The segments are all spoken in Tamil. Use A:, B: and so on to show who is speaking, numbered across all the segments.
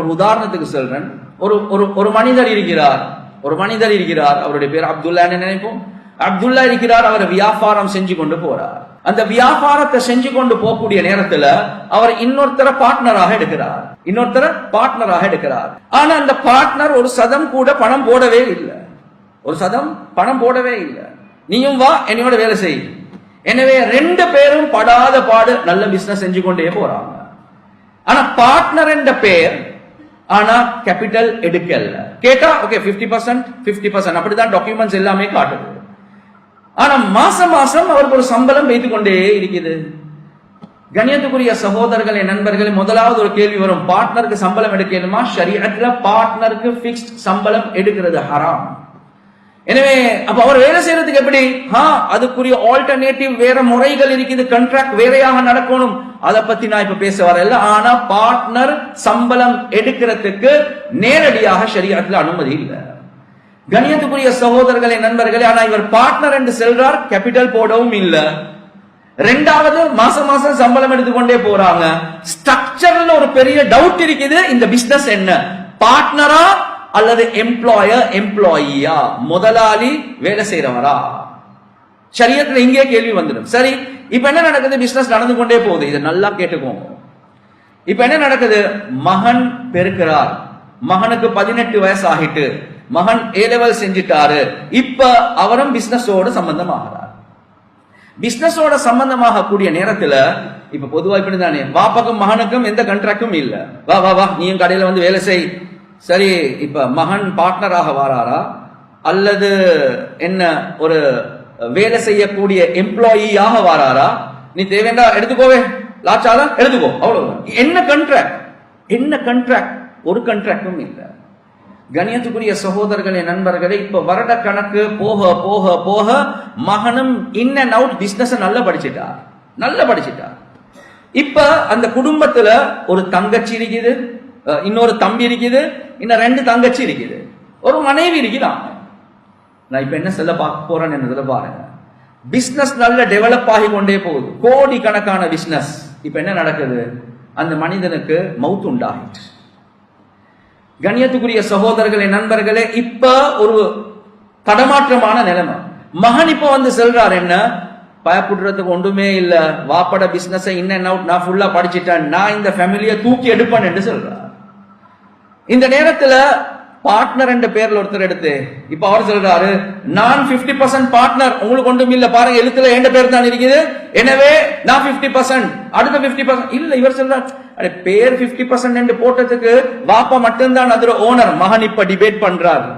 A: ஒரு உதாரணத்துக்கு சொல்றேன். ஒரு ஒரு ஒரு மனிதர் இருக்கிறார். ஒரு மனிதர் இருக்கிறார். அவருடைய பேர் அப்துல்லான்னு நினைப்போம். அப்துல்லா இருக்கிறார் அவர் வியாபாரம் செஞ்சு கொண்டு போறார். அந்த வியாபாரத்தை செஞ்சு கொண்டு போகக்கூடிய நேரத்துல அவர் இன்னொருத்தர பார்ட்னராக எடுக்கிறார். இன்னொருத்தர பார்ட்னராக எடுக்கிறார். ஆனா அந்த பார்ட்னர் ஒரு சதம் கூட பணம் போடவே இல்லை. ஒரு சதம் பணம் போடவே இல்லை. நீயும் வா என்னையோட வேலை செய். எனவே ரெண்டு பேரும் படாத பாடு நல்ல பிசினஸ் செஞ்சு கொண்டே போறாங்க. ஆனா பார்ட்னர் என்ற பேர் ஆனா கேபிட்டல் எடுக்கல. கேட்டா ஓகே 50% பர்சன்ட் பிப்டி பர்சன்ட் அப்படிதான் டாக்குமெண்ட்ஸ் எல்லாமே காட்டுது. ஆனா மாசம் மாசம் அவருக்கு ஒரு சம்பளம் வைத்து கொண்டே இருக்குது. கணியத்துக்குரிய சகோதரர்களே நண்பர்களே முதலாவது ஒரு கேள்வி வரும். பார்ட்னருக்கு சம்பளம் எடுக்கணுமா? ஷரியத்துல பார்ட்னருக்கு பிக்ஸ்ட் சம்பளம் எடுக்கிறது ஹராம் எனவே அப்ப அவர் வேலை செய்யறதுக்கு எப்படி? ஹா அதுக்குரிய ஆல்டர்னேட்டிவ் வேற முறைகள் இருக்குது கண்ட்ராக்ட் வேறையாக நடக்கணும். அதை பத்தி நான் இப்ப பேச வரல. ஆனா பார்ட்னர் சம்பளம் எடுக்கிறதுக்கு நேரடியாக சரியாத்துல அனுமதி இல்லை. கணியத்துக்குரிய சகோதரர்களே நண்பர்களே ஆனா இவர் பார்ட்னர் என்று செல்றார் கேபிட்டல் போடவும் இல்லை. ரெண்டாவது மாசம் மாசம் சம்பளம் எடுத்துக்கொண்டே போறாங்க. ஸ்ட்ரக்சர்ல ஒரு பெரிய டவுட் இருக்குது இந்த பிசினஸ் என்ன? பார்ட்னரா அல்லது எம்ப்ளாயர் எம்ப்ளாயியா முதலாளி வேலை செய்யறவரா சரியத்துல இங்கே கேள்வி வந்துடும். சரி இப்ப என்ன நடக்குது? பிசினஸ் நடந்து கொண்டே போகுது. இதை நல்லா கேட்டுக்கோங்க இப்ப என்ன நடக்குது? மகன் பெருக்கிறார். மகனுக்கு பதினெட்டு வயசு ஆகிட்டு மகன் ஏ லெவல் செஞ்சிட்டாரு. இப்ப அவரும் பிசினஸோட சம்பந்தமாகிறார். பிசினஸோட சம்பந்தமாக கூடிய நேரத்துல இப்ப பொதுவா இப்படி தானே பாப்பாக்கும் மகனுக்கும் எந்த கண்ட்ராக்டும் இல்ல. வா வா வா நீயும் கடையில வந்து வேலை செய். சரி இப்ப மகன் பார்ட்னராக வாராரா? அல்லது என்ன ஒரு வேலை செய்யக்கூடிய எம்ப்ளாயியாக வாராரா? நீ தேவைண்டா எடுத்துக்கோவே. லாச்சாலா எடுத்துக்கோ. அவ்வளவு என்ன கண்ட்ராக்ட் என்ன கண்ட்ராக்ட் ஒரு கண்ட்ராக்டும் இல்லை. கணியத்துக்குரிய சகோதரர்களே நண்பர்களே இப்ப வருட கணக்கு போக போக போக மகனும் இன் அண்ட் அவுட் பிசினஸ் நல்லா படிச்சுட்டா? நல்லா படிச்சுட்டா. இப்ப அந்த குடும்பத்துல ஒரு தங்கச்சி இருக்குது. இன்னொரு தம்பி இருக்குது இன்னும் ரெண்டு தங்கச்சி இருக்குது. ஒரு மனைவி இருக்குதான் நான் இப்போ என்ன சொல்ல பார்க்க போறேன்னு என்னதுல பாருங்க. பிஸ்னஸ் நல்ல டெவலப் ஆகி கொண்டே போகுது. கோடி கணக்கான பிஸ்னஸ் இப்ப என்ன நடக்குது? அந்த மனிதனுக்கு மவுத் உண்டாகிட்டு. கண்ணியத்துக்குரிய சகோதரர்களே நண்பர்களே இப்ப ஒரு தடமாற்றமான நிலைமை. மகன் இப்ப வந்து செல்றார் என்ன? பயப்படுறதுக்கு ஒன்றுமே இல்லை. வாப்பட பிஸ்னஸை இன் அண்ட் அவுட் நான் ஃபுல்லா படிச்சுட்டேன். நான் இந்த ஃபேமிலியை தூக்கி எடுப்பேன் என்று சொல்கிறார் இந்த நேரத்துல பார்ட்னர் என்ற பேர்ல ஒருத்தர் எடுத்து இப்ப அவர் சொல்றாரு நான் 50% பர்சன்ட் பார்ட்னர் உங்களுக்கு ஒன்றும் இல்ல பாருங்க எழுத்துல எந்த பேர் தான் இருக்குது. எனவே நான் 50% பர்சன்ட் அடுத்த 50% பர்சன்ட் இல்ல இவர் சொல்றார் அடே பேர் 50% பர்சன்ட் என்று போட்டதுக்கு வாப்பா மட்டும்தான் அதுல ஓனர் மகன் இப்ப டிபேட் பண்றாரு.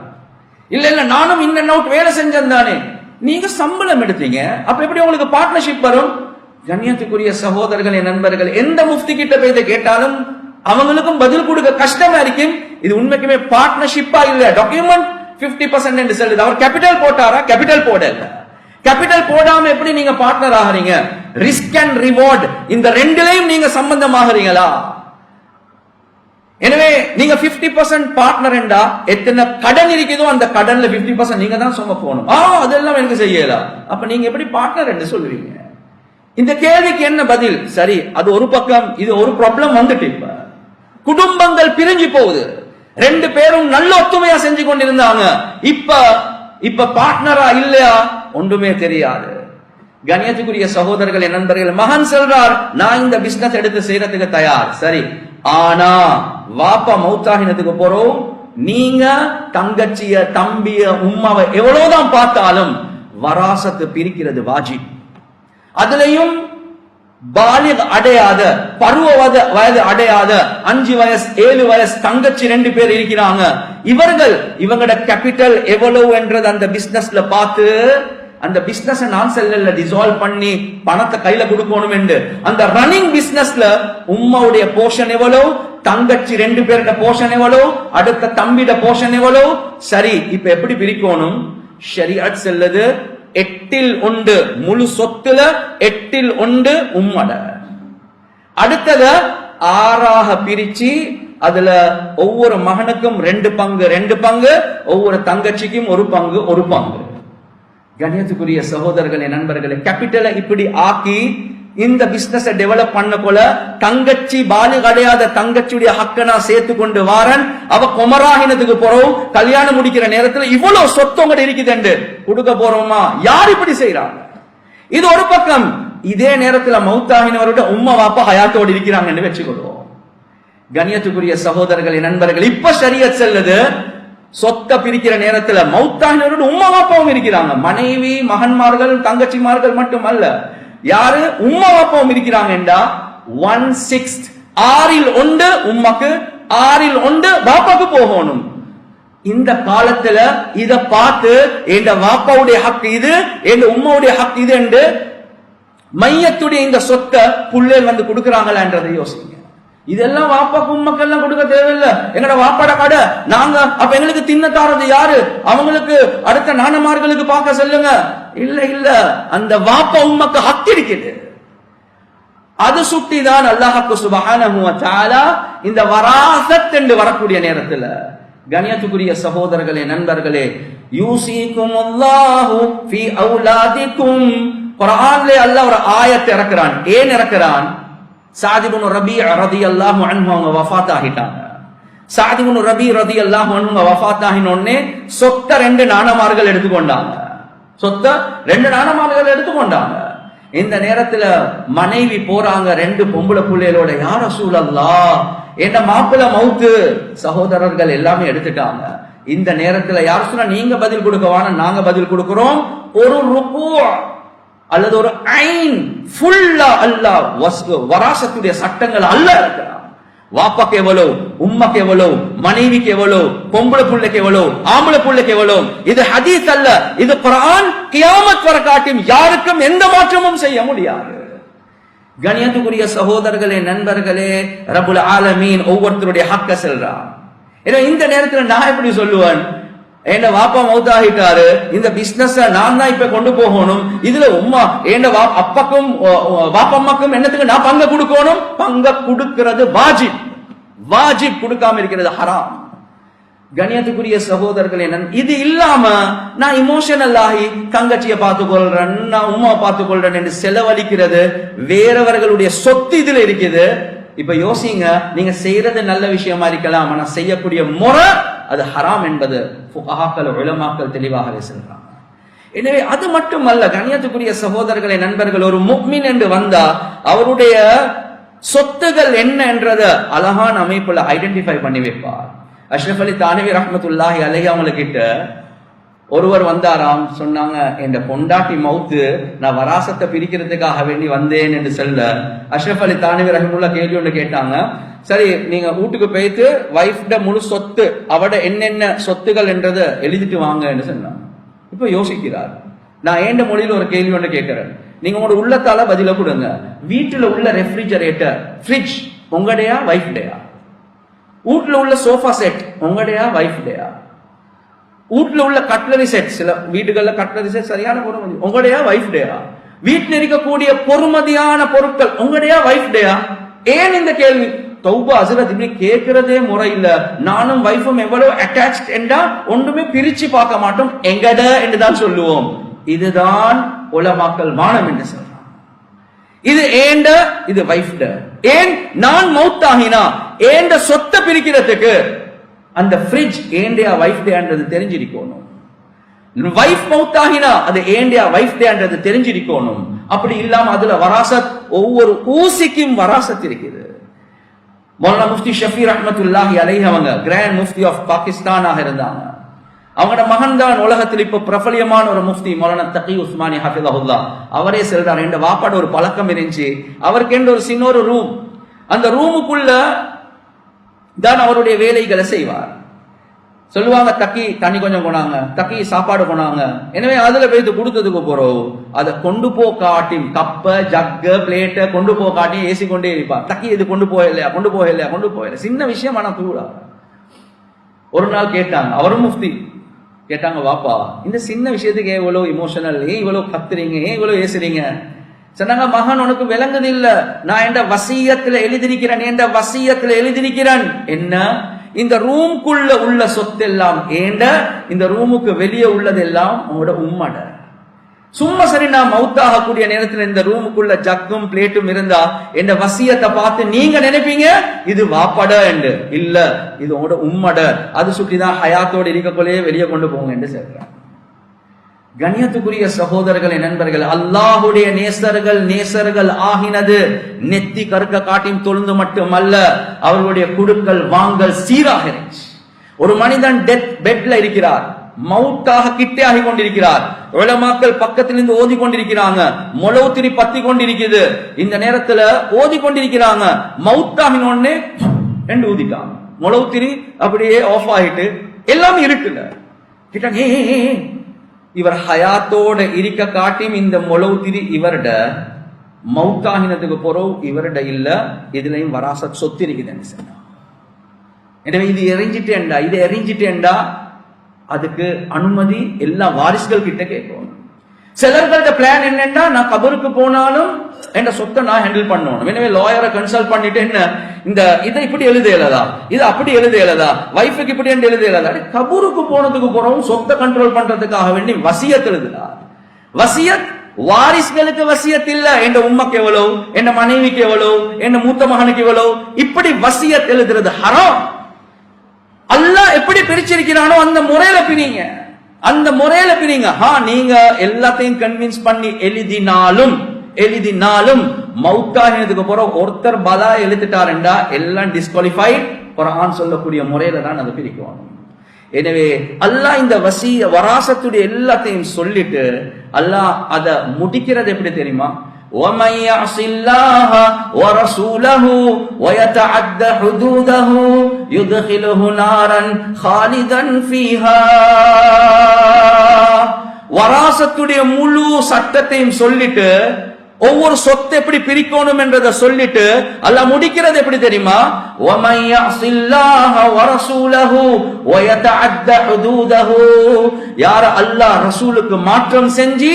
A: இல்ல இல்ல நானும் இன் அண்ட் அவுட் வேலை செஞ்சேன் தானே. நீங்க சம்பளம் எடுத்தீங்க அப்ப எப்படி உங்களுக்கு பார்ட்னர்ஷிப் வரும்? கண்ணியத்துக்குரிய சகோதரர்களே நண்பர்கள் எந்த முஃப்தி கிட்ட போய் இதை கேட்டாலும் அவங்களுக்கும் பதில் கொடுக்க கஷ்டமா இருக்கும் இது உண்மைக்குமே பார்ட்னர்ஷிப்பா இல்ல. டாக்குமெண்ட் 50% பர்சன்ட் என்று சொல்லுது. அவர் கேபிட்டல் போட்டாரா? கேபிட்டல் போடல. கேபிட்டல் போடாம எப்படி நீங்க பார்ட்னர் ஆகுறீங்க? ரிஸ்க் அண்ட் ரிவார்ட் இந்த ரெண்டுலையும் நீங்க சம்பந்தமாகறீங்களா? எனவே நீங்க 50% பர்சன்ட் பார்ட்னர் என்றா எத்தனை கடன் இருக்குதோ அந்த கடன்ல 50% பர்சன்ட் நீங்க தான் சும போகணும். ஆ அதெல்லாம் எனக்கு செய்யல. அப்ப நீங்க எப்படி பார்ட்னர் என்று சொல்லுவீங்க? இந்த கேள்விக்கு என்ன பதில்? சரி அது ஒரு பக்கம் இது ஒரு ப்ராப்ளம் வந்துட்டு இப்ப. குடும்பங்கள் பிரிஞ்சு போகுது. ரெண்டு பேரும் நல்ல ஒத்துமையா செஞ்சு கொண்டிருந்தாங்க. இப்ப இப்ப பார்ட்னரா இல்லையா? ஒன்றுமே தெரியாது. கணியத்துக்குரிய சகோதரர்கள் நண்பர்கள் மகன் சொல்றார். நான் இந்த பிசினஸ் எடுத்து செய்யறதுக்கு தயார். சரி. ஆனா வாப்பா மௌத்தாகினத்துக்கு போறோம். நீங்க தங்கச்சிய தம்பிய உம்மாவை எவ்வளவுதான் பார்த்தாலும் வராசத்து பிரிக்கிறது வாஜி. அதுலயும் பாலிக் அடையாத பருவ வயது அடையாத அஞ்சு வயசு ஏழு வயசு தங்கச்சி ரெண்டு பேர் இருக்கிறாங்க. இவர்கள் இவங்களோட கேபிட்டல் எவ்வளவு என்றது அந்த பிசினஸ்ல பார்த்து அந்த பிசினஸ் நான் செல்ல டிசால்வ் பண்ணி பணத்தை கையில கொடுக்கணும் என்று. அந்த ரன்னிங் பிசினஸ்ல உம்மாவுடைய போர்ஷன் எவ்வளவு தங்கச்சி ரெண்டு பேருட போர்ஷன் எவ்வளவு அடுத்த தம்பிட போர்ஷன் எவ்வளவு? சரி இப்ப எப்படி பிரிக்கணும்? ஷரியத் செல்லது எட்டில் ஒன்று முழு சொத்துல எட்டில் ஒன்று உம்மட. அடுத்தத ஆறாக பிரிச்சு அதுல ஒவ்வொரு மகனுக்கும் ரெண்டு பங்கு ரெண்டு பங்கு ஒவ்வொரு தங்கச்சிக்கும் ஒரு பங்கு ஒரு பங்கு. கணியத்துக்குரிய சகோதரர்களே நண்பர்களே கேபிட்டலை இப்படி ஆக்கி இந்த பிசினஸ் டெவலப் பண்ண போல தங்கச்சி பாலு கிடையாத தங்கச்சியுடைய ஹக்க நான் சேர்த்து கொண்டு வாரன். அவ குமராகினத்துக்கு போறோம். கல்யாணம் முடிக்கிற நேரத்துல இவ்வளவு சொத்து இருக்குது இருக்குதுண்டு. கொடுக்க போறோமா? யார் இப்படி செய்யறாங்க இது ஒரு பக்கம். இதே நேரத்துல மௌத்தாகினவரோட உம்மா வாப்பா ஹயாத்தோடு இருக்கிறாங்கன்னு வச்சுக்கொள்வோம். கண்ணியத்துக்குரிய சகோதரர்களே நண்பர்கள் இப்ப சரிய செல்லுது. சொத்தை பிரிக்கிற நேரத்துல மௌத்தாகினரோட உம்மா வாப்பாவும் இருக்கிறாங்க. மனைவி மகன்மார்கள் தங்கச்சிமார்கள் மட்டும் அல்ல யாரு? உம்மா வாப்பாவும் இருக்கிறாங்கடா ஒன் சிக்ஸ்த் ஆறில் ஒன்று உம்மக்கு ஆறில் ஒன்று பாப்பாக்கு போகணும். இந்த காலத்துல இத பார்த்து என் வாப்பாவுடைய ஹக் இது? என் உம்மாவுடைய ஹக் இது? என்று மையத்துடைய இந்த சொத்தை புள்ளே வந்து கொடுக்கிறாங்களான்றதை யோசிங்க. இதெல்லாம் வாப்பாக்கு உம்மக்கெல்லாம் கொடுக்க தேவையில்லை. எங்கட வாப்பாட கடை நாங்க அப்ப எங்களுக்கு தின்ன தாரது யாரு? அவங்களுக்கு அடுத்த நாணமார்களுக்கு பார்க்க சொல்லுங்க. இல்ல இல்ல. அந்த வாப்பா உம்மக்கு ஹக் அது சுட்டி தான் சுபஹானஹு வ இந்த வராசத் என்று வரக்கூடிய நேரத்துல. கணியத்துக்குரிய சகோதரர்களே நண்பர்களே யூசிக்கும் அல்லாஹு ஃபி அவுலாதிக்கும். குரான்லே அல்லாஹ் ஒரு ஆயத்தை இறக்குறான். ஏன் இறக்குறான்? சாதிபுன் ரபி ரதியல்லாஹு அன்ஹு அவங்க வஃத் ஆகிட்டாங்க சாதிபுன் ரபி ரதி அல்லாஹ் வஃபாத் வஃத் ஆகினோடனே சொத்த ரெண்டு நாணமார்கள் எடுத்துக்கொண்டாங்க. சொத்த ரெண்டு நாணமார்கள் எடுத்துக்கொண்டாங்க. இந்த நேரத்துல மனைவி போறாங்க ரெண்டு பொம்பளை பிள்ளைகளோட யார சூழல்லா என்ன மாப்பிள்ள மவுத்து? சகோதரர்கள் எல்லாமே எடுத்துட்டாங்க. இந்த நேரத்துல யார் சொன்னா நீங்க பதில் கொடுக்க வேணாம் நாங்க பதில் கொடுக்கிறோம் ஒரு ருக்கு அல்லது ஒரு ஐன் ஃபுல்லா அல்லா வராசத்துடைய சட்டங்கள் அல்ல. இருக்கிறான் வாப்பாக்கு எவ்வளவு உம்மக்கு எவ்வளவு மனைவிக்கு எவ்வளவு பொம்பளை புள்ளைக்கு எவ்வளவு ஆம்பளை புள்ளைக்கு எவ்வளவு இது ஹதீஸ் அல்ல. இது குரான் கியாமத் வர காட்டும் யாருக்கும் எந்த மாற்றமும் செய்ய முடியாது. கணியத்துக்குரிய சகோதரர்களே நண்பர்களே ரபுல் ஆலமீன் ஒவ்வொருத்தருடைய ஹக்க செல்றான். இந்த நேரத்தில் நான் எப்படி சொல்லுவேன்? என்ன வாப்பா மௌத்தாகிட்டாரு? இந்த பிசினஸ் நான் தான் இப்ப கொண்டு போகணும். இதுல உம்மா என்ன அப்பாக்கும் வாப்பம்மாக்கும் என்னத்துக்கு நான் பங்க கொடுக்கணும்? பங்க கொடுக்கிறது வாஜிப். வாஜிப் கொடுக்காம இருக்கிறது ஹராம். கணியத்துக்குரிய சகோதரர்கள் என்ன இது இல்லாம நான் இமோஷனல் ஆகி தங்கச்சியை பார்த்து கொள்றேன் நான் உமா பார்த்து கொள்றேன் என்று செலவழிக்கிறது வேறவர்களுடைய சொத்து இதுல இருக்குது. இப்ப யோசிங்க நீங்க செய்யறது நல்ல விஷயமா இருக்கலாம் ஆனா செய்யக்கூடிய முறை அது ஹராம் என்பது ஃபுகஹாக்கள் உலமாக்கள் தெளிவாகவே சொல்றாங்க. எனவே அது மட்டுமல்ல கண்ணியத்துக்குரிய சகோதரர்களை நண்பர்கள் ஒரு முக்மின் என்று வந்தா அவருடைய சொத்துகள் என்ன என்றத அழகான அமைப்புல ஐடென்டிஃபை பண்ணி வைப்பார். அஷ்ரஃப் அலி தானவி ரஹ்மத்துல்லாஹி அலைஹி அவங்கக்கிட்ட ஒருவர் வந்தாராம் சொன்னாங்க என் பொண்டாட்டி மவுத்து நான் வராசத்தை பிரிக்கிறதுக்காக வேண்டி வந்தேன் என்று சொல்ல. அஷ்ரஃப் அலி தானவி ரஹிமுல்லா கேள்வி ஒன்று கேட்டாங்க. சரி நீங்க வீட்டுக்கு போயிட்டு வைஃப்ட முழு சொத்து அவட என்னென்ன சொத்துகள் என்றதை எழுதிட்டு வாங்க என்று சொன்னாங்க. இப்ப யோசிக்கிறார். நான் ஏண்ட மொழியில் ஒரு கேள்வி ஒன்று கேட்கிறேன். நீங்க உங்களோட உள்ளத்தால பதில கொடுங்க. வீட்டுல உள்ள ரெஃப்ரிஜரேட்டர் ஃப்ரிட்ஜ் உங்கடையா வைஃப்டையா? வீட்டுல உள்ள சோஃபா செட் உங்கடையா வைஃப்டையா? வீட்டுல உள்ள கட்லரி செட் சில வீடுகள்ல கட்லரி செட் சரியான பொறுமதி. உங்களுடைய வைஃப் டேயா வீட்டில் இருக்கக்கூடிய பொறுமதியான பொருட்கள் உங்களுடைய வைஃப் டேயா ஏன் இந்த கேள்வி? தௌபா அசரத் இப்படி கேட்கிறதே முறை இல்ல நானும் வைஃபும் எவ்வளவு அட்டாச் என்றா ஒன்றுமே பிரிச்சு பார்க்க மாட்டோம். எங்கட என்று தான் சொல்லுவோம். இதுதான் உலமாக்கல் வானம் என்று சொல்றான் இது ஏண்ட? இது வைஃப்ட ஏன் நான் மௌத்தாகினா? ஏண்ட சொத்தை பிரிக்கிறதுக்கு? அந்த ஃப்ரிட்ஜ் ஏண்டியா வைஃப் டேன்றது தெரிஞ்சிருக்கணும். வைஃப் மவுத்தாகினா அது ஏண்டியா வைஃப் டேன்றது தெரிஞ்சிருக்கணும். அப்படி இல்லாம அதுல வராசத் ஒவ்வொரு ஊசிக்கும் வராசத் இருக்குது. மௌலானா முஃப்தி ஷஃபி ரஹ்மத்துல்லாஹி அலைஹி அவங்க கிராண்ட் முஃப்தி ஆஃப் பாகிஸ்தானாக இருந்தாங்க. அவங்களோட மகன் தான் உலகத்தில் இப்ப பிரபலியமான ஒரு முஃப்தி மௌலானா தகி உஸ்மானி ஹஃபிதஹுல்லா. அவரே சொல்றாரு. என்ற வாப்பாட ஒரு பழக்கம் இருந்துச்சு. அவருக்கு என்ற ஒரு சின்ன ஒரு ரூம் அந்த ரூமுக்குள்ள தான் அவருடைய வேலைகளை செய்வார். சொல்லுவாங்க தக்கி தண்ணி கொஞ்சம் கொண்டாங்க. தக்கி சாப்பாடு கொண்டாங்க. எனவே அதுல போய் கொடுத்ததுக்கு போறோம். அதை கொண்டு போ காட்டி கப்ப ஜக்க பிளேட்டை கொண்டு போ காட்டி ஏசி கொண்டே இருப்பார். தக்கி இது கொண்டு போகலையா? கொண்டு போகலையா? கொண்டு போகல. சின்ன விஷயம் ஆனா கூட. ஒரு நாள் கேட்டாங்க அவரும் முஃப்தி. கேட்டாங்க வாப்பா இந்த சின்ன விஷயத்துக்கு ஏன் இவ்வளவு இமோஷனல் ஏன் இவ்வளவு கத்துறீங்க? ஏன் இவ்வளவு ஏசுறீங்க? சொன்னாங்க மகன் உனக்கு விளங்குது இல்ல? நான் என்ற வசியத்துல எழுதிருக்கிறேன் என்ற வசியத்துல எழுதிருக்கிறேன் என்ன? இந்த ரூம்குள்ள உள்ள சொத்து எல்லாம் ஏண்ட? இந்த ரூமுக்கு வெளியே உள்ளதெல்லாம் உங்களோட உம்மட. சும்மா சரி நான் மவுத்தாகக்கூடிய நேரத்தில் இந்த ரூமுக்குள்ள ஜக்கும் பிளேட்டும் இருந்தா என் வசியத்தை பார்த்து நீங்க நினைப்பீங்க இது வாப்பட என்று. இல்ல இது உங்களோட உம்மட. அது சுற்றிதான் ஹயாத்தோடு இருக்கக்குள்ளேயே வெளியே கொண்டு போங்க என்று சொல்றேன் கண்ணியத்துக்குரிய சகோதரர்களே நண்பர்கள் அல்லாஹுடைய நேசர்கள் நேசர்கள் ஆகினது நெத்தி கருக்க காட்டியும் தொழுந்து மட்டுமல்ல அவர்களுடைய குடுக்கல் வாங்கல் சீராக ஒரு மனிதன் டெத் பெட்ல இருக்கிறார் மவுட்டாக கிட்டே ஆகி கொண்டிருக்கிறார் உலமாக்கள் பக்கத்திலிருந்து ஓதி கொண்டிருக்கிறாங்க மொளவுத்திரி பத்தி கொண்டிருக்குது. இந்த நேரத்துல ஓதி கொண்டிருக்கிறாங்க மவுத்தாகின உடனே ரெண்டு ஊதிட்டாங்க. மொளவுத்திரி அப்படியே ஆஃப் ஆகிட்டு எல்லாமே இருக்குல்ல கிட்டாங்க ஏ இவர் ஹயாத்தோட இருக்க காட்டியும் இந்த மொளவுத்திரி இவர்ட மௌத்தாகினத்துக்கு பிறகு இவர்ட இல்ல இதுலயும் வராசத் சொத்து இருக்குதுன்னு சொன்னா எனவே இது எரிஞ்சிட்டேன்டா இது எரிஞ்சிட்டேன்டா அதுக்கு அனுமதி எல்லா வாரிசுகள் கிட்ட கேட்கணும் சிலர்களோட பிளான் என்னன்னா நான் கபருக்கு போனாலும் என் சொத்தை நான் ஹேண்டில் பண்ணணும். எனவே லாயரை கன்சல்ட் பண்ணிட்டு என்ன இந்த இதை இப்படி எழுத இயலதா இது அப்படி எழுத இயலதா வைஃபுக்கு இப்படி என்று எழுத இயலதா கபூருக்கு போனதுக்கு போறவும் சொத்தை கண்ட்ரோல் பண்றதுக்காக வேண்டி வசியத் எழுதுதா வசியத் வாரிசுகளுக்கு வசியத் இல்ல. என் உம்மக்கு எவ்வளவு? என் மனைவிக்கு எவ்வளவு? என் மூத்த மகனுக்கு எவ்வளவு? இப்படி வசியத் எழுதுறது ஹரம். அல்லாஹ் எப்படி பிரிச்சிருக்கிறானோ அந்த முறையில பிரிங்க. அந்த முறையில பிரிங்க ஹா நீங்க எல்லாத்தையும் கன்வின்ஸ் பண்ணி எழுதினாலும் எழுதினாலும் மவுத்தாகினதுக்கு அப்புறம் ஒருத்தர் பலா எழுத்துட்டாருண்டா எல்லாம் டிஸ்குவாலிஃபைட் குரான் சொல்லக்கூடிய முறையில தான் அதை பிரிக்குவாங்க. எனவே அல்லாஹ் இந்த வசிய வராசத்துடைய எல்லாத்தையும் சொல்லிட்டு அல்லாஹ் அதை முடிக்கிறது எப்படி தெரியுமா? ومن يعص الله ورسوله ويتعد حدوده يدخله نارا خالدا فيها வராசத்துடைய முழு சட்டத்தையும் சொல்லிட்டு ஒவ்வொரு சொத்தை எப்படி பிரிக்கணும் என்றதை சொல்லிட்டு அல்லாஹ் முடிக்கிறது எப்படி தெரியுமா وَمَن يَعْصِ اللَّهَ وَرَسُولَهُ وَيَتَعَدَّ حُدُودَهُ யார் அல்லாஹ் ரசூலுக்கு மாற்றம் செஞ்சு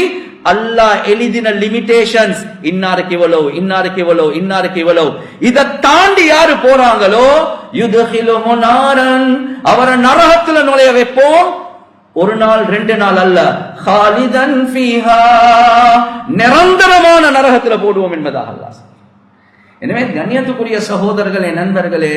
A: அல்லாஹ் எழுதின லிமிடேஷன்ஸ் இன்னாருக்கு இவ்வளவு இன்னாருக்கு இவ்வளவு இன்னாருக்கு இவ்வளவு. இதை தாண்டி யாரு போறாங்களோ? யுதஹிலுஹு நாரன் அவரை நரகத்துல நுழைய வைப்போம். ஒரு நாள் ரெண்டு நாள் அல்ல. ஹாலிதன் நிரந்தரமான நரகத்துல போடுவோம் என்பதாக அல்லாஹ் எனவே கண்ணியத்துக்குரிய சகோதரர்களே நண்பர்களே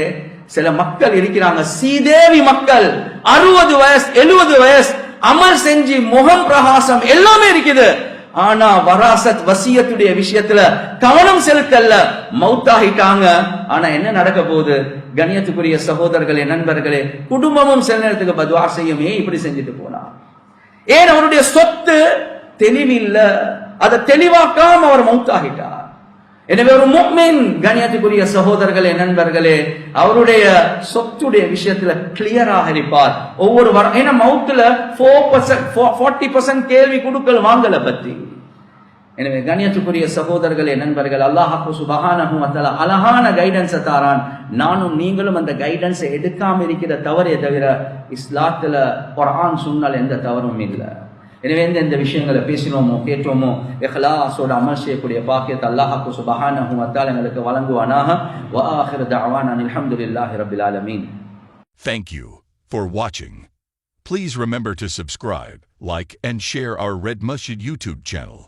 A: சில மக்கள் இருக்கிறாங்க. சீதேவி மக்கள் அறுபது வயசு எழுபது வயசு அமல் செஞ்சு முகம் பிரகாசம் எல்லாமே இருக்குது. ஆனா வராசத் வசியத்துடைய விஷயத்துல கவனம் செலுத்தல்ல. மௌத்தாகிட்டாங்க ஆனா என்ன நடக்க போகுது? கணியத்துக்குரிய சகோதரர்களே நண்பர்களே குடும்பமும் சில நேரத்துக்கு பதுவா ஏன் இப்படி செஞ்சுட்டு போனா? ஏன் அவருடைய சொத்து தெளிவில்லை? அதை தெளிவாக்காம அவர் மௌத்தாகிட்டார் எனவே ஒரு முக்மீன் கண்ணியத்துக்குரிய சகோதரர்களே நண்பர்களே அவருடைய சொத்துடைய விஷயத்துல கிளியராக இருப்பார். ஒவ்வொரு வாரம் ஏன்னா மவுத்துல ஃபோர் பர்சன்ட் ஃபார்ட்டி பர்சன்ட் கேள்வி கொடுக்கல் வாங்கல பத்தி. எனவே கண்ணியத்துக்குரிய சகோதரர்களே நண்பர்கள் அல்லாஹாக்கு சுபகானகும் வதஆலா அழகான கைடன்ஸை தாரான். நானும் நீங்களும் அந்த கைடன்ஸை எடுக்காம இருக்கிற தவறே தவிர இஸ்லாத்துல குரான் சொன்னால் எந்த தவறும் இல்லை. எனவே எந்த எந்த விஷயங்களை பேசினோமோ கேட்டோமோ இஹ்லாஸோட அமல் செய்யக்கூடிய பாக்கியத்தை அல்லாஹாக்கு சுபஹானஹு வதஆலா எங்களுக்கு வழங்குவானாக வ ஆஹிரு தஅவானா அல்ஹம்துலில்லாஹி ரப்பில் ஆலமீன்
B: Thank you for watching. Please remember to subscribe, like, and share our Red Masjid YouTube channel.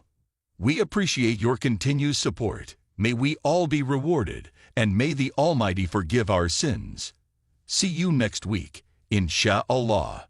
B: We appreciate your continued support. May we all be rewarded, and may the Almighty forgive our sins. See you next week, insha'Allah.